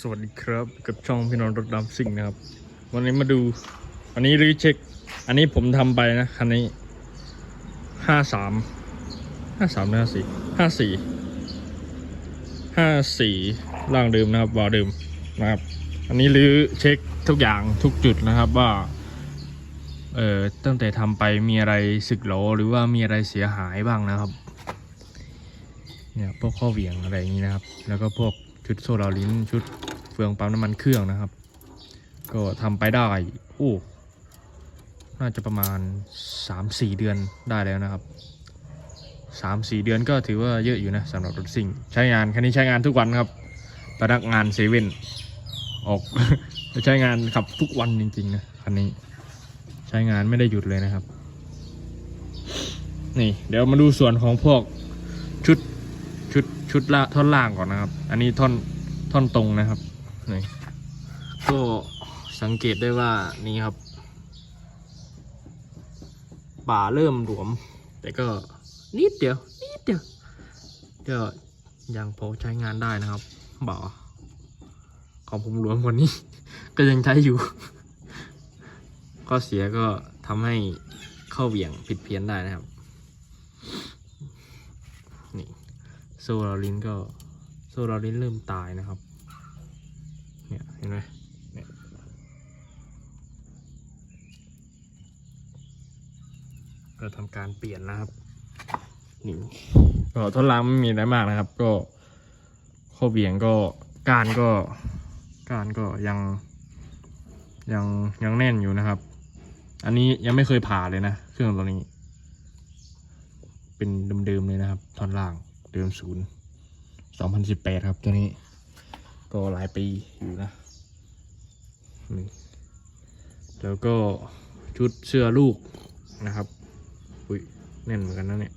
สวัสดีครับกับช่องพี่น้องรถดำซิ่งนะครับ วันนี้มาดู อันนี้รีเช็ค อันนี้ผมทำไปนะคันนี้ห้าสามห้าสามห้าสี่ห้าสี่ห้าสี่ร่างเดิมนะครับวาล์วเดิมนะครับ อันนี้รื้อเช็คทุกอย่างทุกจุดนะครับว่าเอ่อตั้งแต่ทำไปมีอะไรสึกหรอหรือว่ามีอะไรเสียหายบ้างนะครับเนี่ยพวกข้อเหวี่ยงอะไรอย่างนี้นะครับ แล้วก็พวก ชุดโซลาร์ลิ้นชุดเฟืองปั๊มน้ำมันเครื่องนะครับ ก็ทำไปได้โอ้น่าจะประมาณ 3-4 เดือนได้แล้วนะครับ 3-4 เดือนก็ถือว่าเยอะอยู่นะสำหรับรถซิ่ง ใช้งานคันนี้ใช้งานทุกวันครับพนักงานเซเว่นออกใช้งานขับทุกวันจริงๆนะคันนี้ ใช้งานไม่ได้หยุดเลยนะครับ นี่เดี๋ยวมาดูส่วนของพวกชุด ชุดชุดละท่อนล่างก่อนนะครับ อันนี้ท่อนท่อนตรงนะครับนี่ก็สังเกตได้ว่านี่ครับ ป่าเริ่มหลวม แต่ก็นิดเดียวนิดเดียวก็ยังพอใช้งานได้นะครับบ่าของผมหลวมกว่านี้ ก็ยังใช้อยู่ข้อเสียก็ทำให้เข้าเหวี่ยงผิดเพี้ยนได้นะครับ โซลารินก็โซลารินเริ่มตายนะครับ เนี่ยเห็นไหมเนี่ยก็ทำการเปลี่ยนนะครับนี่ก็ทดลองไม่มีอะไรมากนะครับ ก็ข้อเบี่ยงก็ก้านก็ก้านก็ยังยังยังแน่นอยู่นะครับ อันนี้ยังไม่เคยผ่าเลยนะ เครื่องตัวนี้ เป็นเดิมๆเลยนะครับท่อนล่าง เดิมศูนย์สองพันสิบแปดครับตัวนี้ ก็หลายปีอยู่นะนี่แล้วก็ชุดเสื้อลูกนะครับอุ้ยแน่นเหมือนกันนะเนี่ย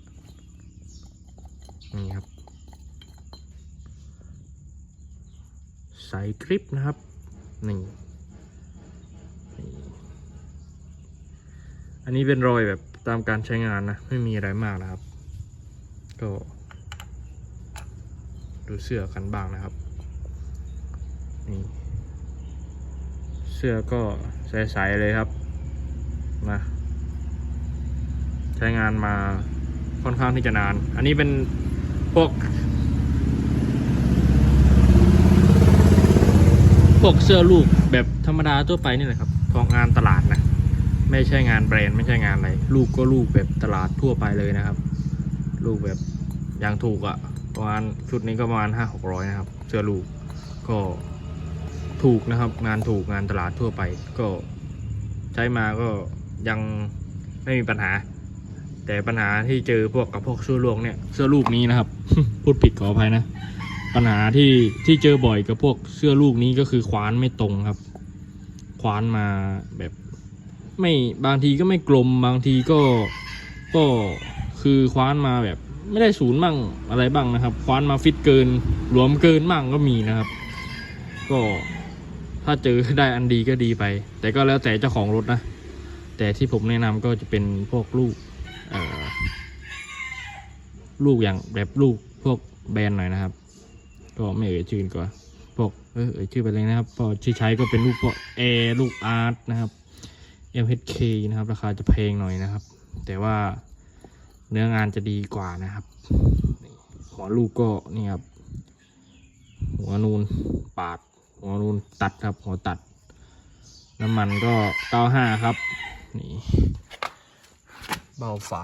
นี่ครับใส่คลิปนะครับนี่นี่อันนี้เป็นรอยแบบตามการใช้งานนะ ไม่มีอะไรมากนะครับ ก็ ดูเสื้อกันบ้างนะครับ นี่ เสื้อก็ใสๆเลยครับนะใช้งานมาค่อนข้างที่จะนาน อันนี้เป็นพวก พวกเสื้อลูกแบบธรรมดาทั่วไปนี่แหละครับของงานตลาดนะ ไม่ใช่งานแบรนด์ไม่ใช่งานอะไร ลูกก็ลูกแบบตลาดทั่วไปเลยนะครับ ลูกแบบอย่างถูกอะ่ะ ประมาณชุดนี้ก็ประมาณห้าหกร้อยนะครับ เสื้อลูกก็ถูกนะครับ งานถูกงานตลาดทั่วไป ก็ใช้มาก็ยังไม่มีปัญหา แต่ปัญหาที่เจอพวกกับพวกเสื้อลูกเนี่ยเสื้อลูกนี้นะครับ พูดผิดขออภัยนะ ปัญหาที่ที่เจอบ่อยกับพวกเสื้อลูกนี้ก็คือคว้านไม่ตรงครับ คว้านมาแบบไม่บางทีก็ไม่กลมบางทีก็ก็คือคว้านมาแบบ ไม่ได้ศูนย์บ้างอะไรบ้างนะครับ คว้านมาฟิตเกินหลวมเกินบ้างก็มีนะครับ ก็ถ้าเจอได้อันดีก็ดีไป แต่ก็แล้วแต่เจ้าของรถนะ แต่ที่ผมแนะนำก็จะเป็นพวกลูกลูกอย่างแบบลูกพวกแบรนด์หน่อยนะครับ ก็ไม่เอ่ยชื่อก่อนพวกเออเอ่ยชื่อไปเลยนะครับ พอที่ใช้ก็เป็นลูกพวกเอร์ลูกอาร์ตนะครับ MHK นะครับ ราคาจะแพงหน่อยนะครับ แต่ว่า เนื้องานจะดีกว่านะครับ หัวลูกก็นี่ครับ หัวนูนปาดหัวนูนตัดครับ หัวตัด น้ำมันก็95ครับ นี่เบาฝา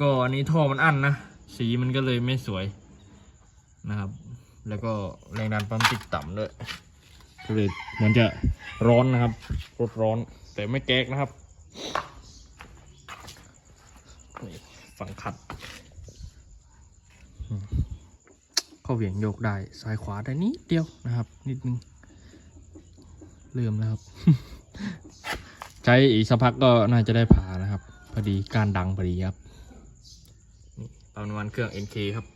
ก็อันนี้ท่อมันอั้นนะ สีมันก็เลยไม่สวยนะครับ แล้วก็แรงดันปั๊มติ๊กต่ำด้วยก็เลยเหมือนจะร้อนนะครับรถร้อน แต่ไม่แก๊กนะครับ นี่ฝั่งขัดอืมเข้าเหวี่ยงโยกได้ซ้ายขวาได้นิดเดียวนะครับ นิดนึงเริ่มแล้วครับ ใช้อีกสักพักก็น่าจะได้ผ่านะครับ พอดีการดังพอดีครับนี่ตอนวันเครื่อง NK ครับ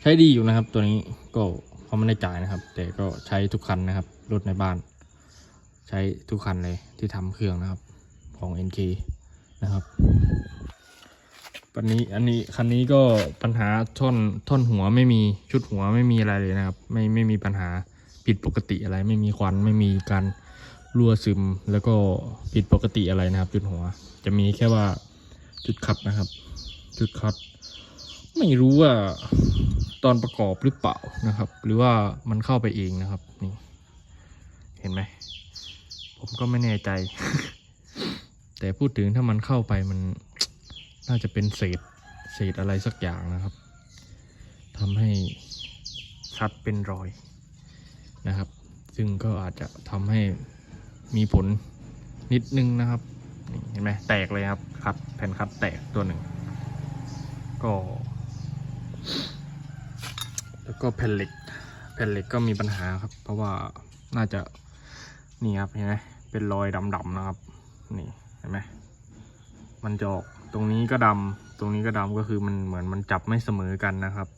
ใช้ดีอยู่นะครับ ตัวนี้ก็เขาไม่ได้จ่ายนะครับ แต่ก็ใช้ทุกคันนะครับรถในบ้าน ใช้ทุกคันเลยที่ทำเครื่องนะครับของ NK นะครับ ปันนี้อันนี้คันนี้ก็ปัญหาท่อนท่อนหัวไม่มีชุดหัวไม่มีอะไรเลยนะครับ ไม่ไม่มีปัญหาผิดปกติอะไร ไม่มีควันไม่มีการรั่วซึมแล้วก็ผิดปกติอะไรนะครับ จุดหัว จะมีแค่ว่าจุดขัดนะครับ จุดขัด ไม่รู้ว่าตอนประกอบหรือเปล่านะครับ หรือว่ามันเข้าไปเองนะครับนี่เห็นไหมผมก็ไม่แน่ใจ แต่พูดถึงถ้ามันเข้าไปมัน น่าจะเป็นเศษเศษอะไรสักอย่างนะครับทำให้คัดเป็นรอยนะครับ ซึ่งก็อาจจะทำให้มีผลนิดนึงนะครับเห็นไหมแตกเลยครับคัดแผ่นคัดแตกตัวหนึ่ง ก็ แล้วก็แผ่นเหล็ก แผ่นเหล็กก็มีปัญหาครับ เพราะว่าน่าจะนี่ครับเห็นไหมเป็นรอยดำๆนะครับ นี่เห็นไหมมันจะออก ตรงนี้ก็ดำตรงนี้ก็ดำก็คือมันเหมือนมันจับไม่เสมอกันนะครับ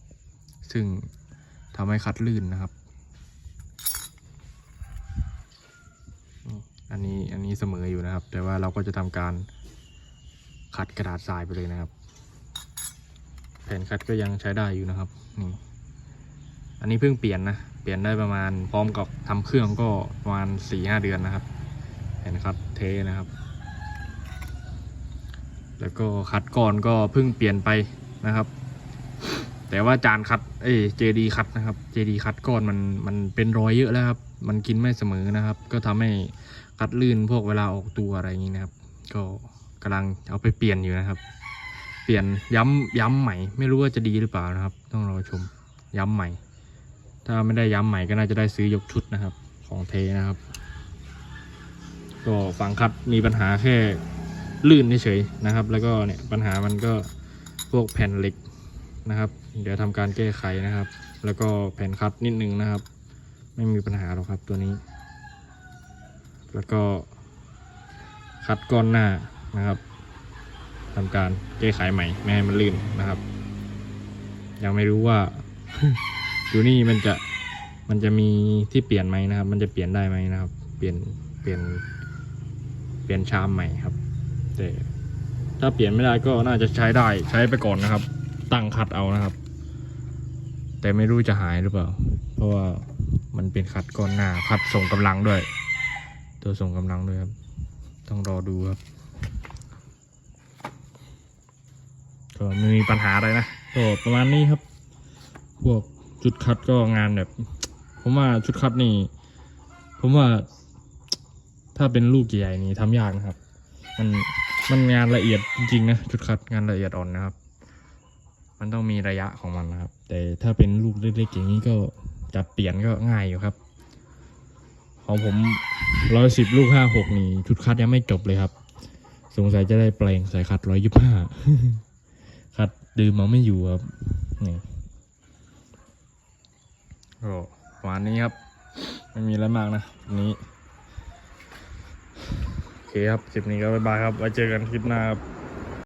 ซึ่งทำให้คัดลื่นนะครับ อันนี้อันนี้เสมออยู่นะครับ แต่ว่าเราก็จะทำการขัดกระดาษทรายไปเลยนะครับ แผ่นคัดก็ยังใช้ได้อยู่นะครับนี่อันนี้เพิ่งเปลี่ยนนะเปลี่ยนได้ประมาณพร้อมกับทำเครื่องก็ประมาณสี่ห้าเดือนนะครับ แผ่นคัดเทนะครับ แล้วก็คัดก่อนก็เพิ่งเปลี่ยนไปนะครับ แต่ว่าจานคัดเอเจดีคัดนะครับเจดีคัดก้อนมันมันเป็นรอยเยอะแล้วครับ มันกินไม่เสมอนะครับ ก็ทำให้คัดลื่นพวกเวลาออกตัวอะไรอย่างนี้นะครับ ก็กำลังเอาไปเปลี่ยนอยู่นะครับ เปลี่ยนย้ำย้ำใหม่ไม่รู้ว่าจะดีหรือเปล่านะครับ ต้องรอชมย้ำใหม่ ถ้าไม่ได้ย้ำใหม่ก็น่าจะได้ซื้อยกชุดนะครับ ของเทนะครับ ก็ฝังคัดมีปัญหาแค่ ลื่นเฉยๆนะครับ แล้วก็เนี่ยปัญหามันก็พวกแผ่นเหล็กนะครับ เดี๋ยวทำการแก้ไขนะครับ แล้วก็แผ่นคัดนิดนึงนะครับ ไม่มีปัญหาหรอกครับตัวนี้ แล้วก็คัดก้อนหน้านะครับทำการแก้ไขใหม่ไม่ให้มันลื่นนะครับ ยังไม่รู้ว่าตัวนี้มันจะมันจะมีที่เปลี่ยนไหมนะครับ มันจะเปลี่ยนได้ไหมนะครับ เปลี่ยนเปลี่ยนเปลี่ยนชามใหม่ครับ แต่ถ้าเปลี่ยนไม่ได้ก็น่าจะใช้ได้ใช้ไปก่อนนะครับ ตั้งคัดเอานะครับ แต่ไม่รู้จะหายหรือเปล่า เพราะว่ามันเป็นคัดก้อนหน้าคัดส่งกำลังด้วย ตัวส่งกำลังด้วยครับ ต้องรอดูครับก็ไม่มีปัญหาอะไรนะก็ประมาณนี้ครับ พวกชุดคัดก็งานแบบ ผมว่าชุดคัดนี่ ผมว่า ถ้าเป็นลูกใหญ่ๆนี่ทำยากนะครับ มัน มันงานละเอียดจริงๆนะชุดคัดงานละเอียดอ่อนนะครับ มันต้องมีระยะของมันนะครับ แต่ถ้าเป็นลูกเล็กๆอย่างนี้ก็จับเปลี่ยนก็ง่ายอยู่ครับ ของผมร้อยสิบลูกห้าหกนี่ชุดคัดยังไม่จบเลยครับ สงสัยจะได้แปลงสายคัดร้อยยี่ห้าคัดดื่มมาไม่อยู่ครับนี่ก็ประมาณนี้ครับ ไม่มีอะไรมากนะวันนี้ เคครับคลิปนี้ก็บ๊ายบายครับ ไว้เจอกันคลิปหน้าครับ